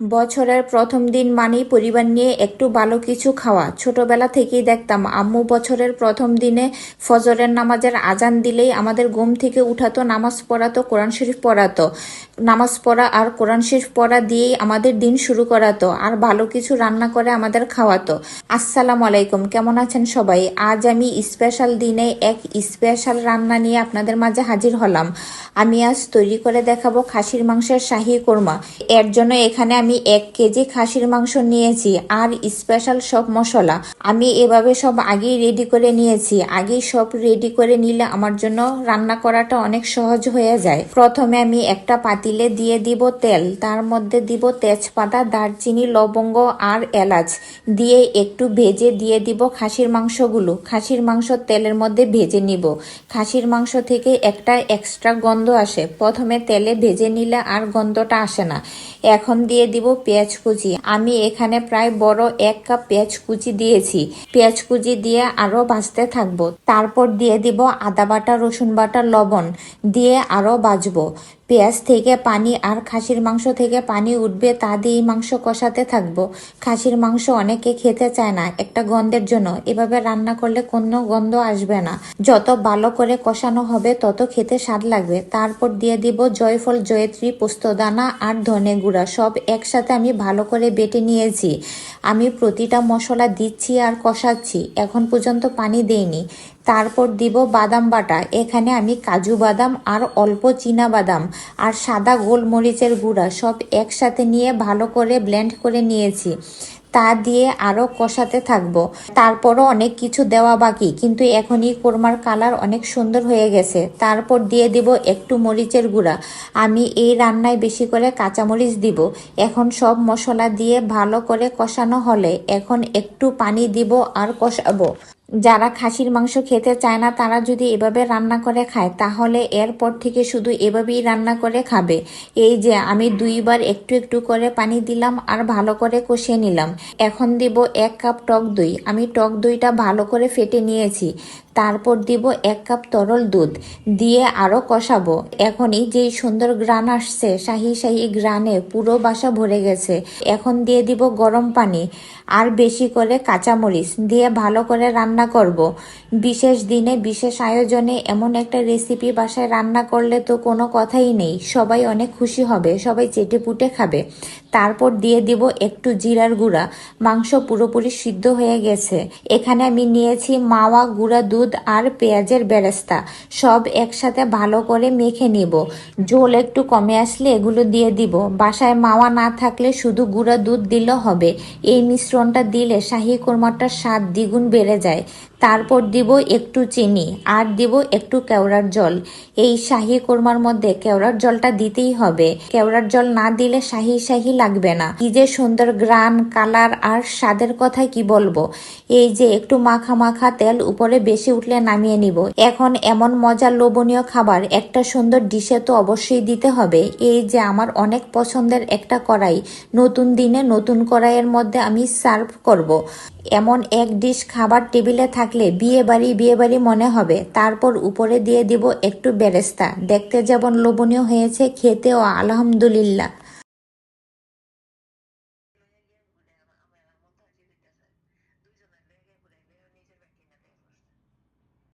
বছরের প্রথম দিন মানেই পরিবার নিয়ে একটু ভালো কিছু খাওয়া। ছোটবেলা থেকেই দেখতাম, আম্মু বছরের প্রথম দিনে ফজরের নামাজের আজান দিলেই আমাদের ঘুম থেকে উঠাতো, নামাজ পড়াতো, কোরআন শরীফ পড়াতো। নামাজ পড়া আর কোরআন শরীফ পড়া দিয়েই আমাদের দিন শুরু করাতো আর ভালো কিছু রান্না করে আমাদের খাওয়াতো। আসসালামু আলাইকুম, কেমন আছেন সবাই? আজ আমি স্পেশাল দিনে এক স্পেশাল রান্না নিয়ে আপনাদের মাঝে হাজির হলাম। আমি আজ তৈরি করে দেখাবো খাসির মাংসের শাহী কোরমা। এর জন্য এখানে আমি এক কেজি খাসির মাংস নিয়েছি আর স্পেশাল সব মশলা। আমি এভাবে সব আগেই রেডি করে নিয়েছি। আগেই সব রেডি করে নিলে আমার জন্য রান্না করাটা অনেক সহজ হয়ে যায়। প্রথমে আমি একটা পাতিলে দিয়ে দিব তেল। তার মধ্যে দিব তেজপাতা, দারচিনি, লবঙ্গ আর এলাচ। দিয়ে একটু ভেজে দিয়ে দিব খাসির মাংসগুলো। খাসির মাংস তেলের মধ্যে ভেজে নিব। খাসির মাংস থেকে একটা এক্সট্রা গন্ধ আসে। প্রথমে তেলে ভেজে নিলে আর গন্ধটা আসে না। এখন দিয়ে দিব পেঁয়াজ কুচি। আমি এখানে প্রায় বড় এক কাপ পেঁয়াজ কুচি দিয়েছি। পেঁয়াজ কুচি দিয়ে আরও ভাজতে থাকব। তারপর দিয়ে দিব আদা বাটা, রসুন বাটা, লবণ। দিয়ে আরও ভাজবো। পেঁয়াজ থেকে পানি আর খাসির মাংস থেকে পানি উঠবে, তা দিয়েই মাংস কষাতে থাকব। খাসির মাংস অনেকে খেতে চায় না, একটা গন্ধের জন্য। এভাবে রান্না করলে কোনো গন্ধ আসবে না। যত ভালো করে কষানো হবে, তত খেতে স্বাদ লাগবে। তারপর দিয়ে দিব জয়ফল, জয়ত্রী, পোস্তদানা আর ধনে গুঁড়া। সব একসাথে আমি ভালো করে বেটে নিয়েছি। আমি প্রতিটা মশলা দিচ্ছি আর কষাচ্ছি। এখন পর্যন্ত পানি দেইনি। তারপর দিব বাদাম বাটা। এখানে আমি কাজু বাদাম আর অল্প চীনা বাদাম আর সাদা গোলমরিচের গুঁড়া সব একসাথে নিয়ে ভালো করে ব্লেন্ড করে নিয়েছি। তা দিয়ে আরও কষাতে থাকব। তারপরও অনেক কিছু দেওয়া বাকি, কিন্তু এখনই কোরমার কালার অনেক সুন্দর হয়ে গেছে। তারপর দিয়ে দিব একটু মরিচের গুঁড়া। আমি এই রান্নায় বেশি করে কাঁচামরিচ দিব। এখন সব মশলা দিয়ে ভালো করে কষানো হলে এখন একটু পানি দিব আর কষাবো। যারা খাসির মাংস খেতে চায় না, তারা যদি এভাবে রান্না করে খায়, তাহলে এরপর থেকে শুধু এভাবেই রান্না করে খাবে। এই যে, আমি দুইবার একটু একটু করে পানি দিলাম আর ভালো করে কষিয়ে নিলাম। এখন দিব এক কাপ টক দই। আমি টক দইটা ভালো করে ফেটে নিয়েছি। তারপর দিব এক কাপ তরল দুধ। দিয়ে আরও কষাবো। এখনই যেই সুন্দর গ্রান আসছে, শাহি শাহি গ্রানে পুরো বাসা ভরে গেছে। এখন দিয়ে দিব গরম পানি, আর বেশি করে কাঁচামরিচ। দিয়ে ভালো করে রান্না করব। বিশেষ দিনে, বিশেষ আয়োজনে এমন একটা রেসিপি বাসায় রান্না করলে তো কোনো কথাই নেই। সবাই অনেক খুশি হবে, সবাই চেটে পুটে খাবে। তারপর দিয়ে দিব একটু জিরার গুঁড়া। মাংস পুরোপুরি সিদ্ধ হয়ে গেছে। এখানে আমি নিয়েছি মাওয়া গুঁড়া দুধ আর পেঁয়াজের বেরেস্তা। সব একসাথে ভালো করে মেখে নিব। ঝোল একটু কমে আসলে এগুলো দিয়ে দিব। বাসায় মাওয়া না থাকলে শুধু গুঁড়া দুধ দিলেও হবে। এই মিশ্রণটা দিলে শাহী কোরমাটার স্বাদ দ্বিগুণ বেড়ে যায়। তারপর দিব একটু চিনি আর দিব একটু কেওড়ার জল। এই শাহী কোরমার মধ্যে কেওড়ার জলটা দিতেই হবে। কেওড়ার জল না দিলে শাহী শাহী লাগবে না। কি যে সুন্দর গ্রান, কালার আর স্বাদের কথা কি বলব? এই যে একটু মাখা মাখা তেল উপরে বেশি উঠলে নামিয়ে নিব। এখন এমন মজার লোভনীয় খাবার, একটা সুন্দর ডিশে তো অবশ্যই দিতে হবে। এই যে আমার অনেক পছন্দের একটা কড়াই, নতুন দিনে নতুন কড়াইয়ের মধ্যে আমি সার্ভ করব। এমন এক ডিশ খাবার টেবিলে থাকলে বিয়ে বাড়ি বিয়ে বাড়ি মনে হবে। তারপর উপরে দিয়ে দিব একটু বেরেস্তা। দেখতে যেমন লোভনীয় হয়েছে, খেতেও আলহামদুলিল্লাহ।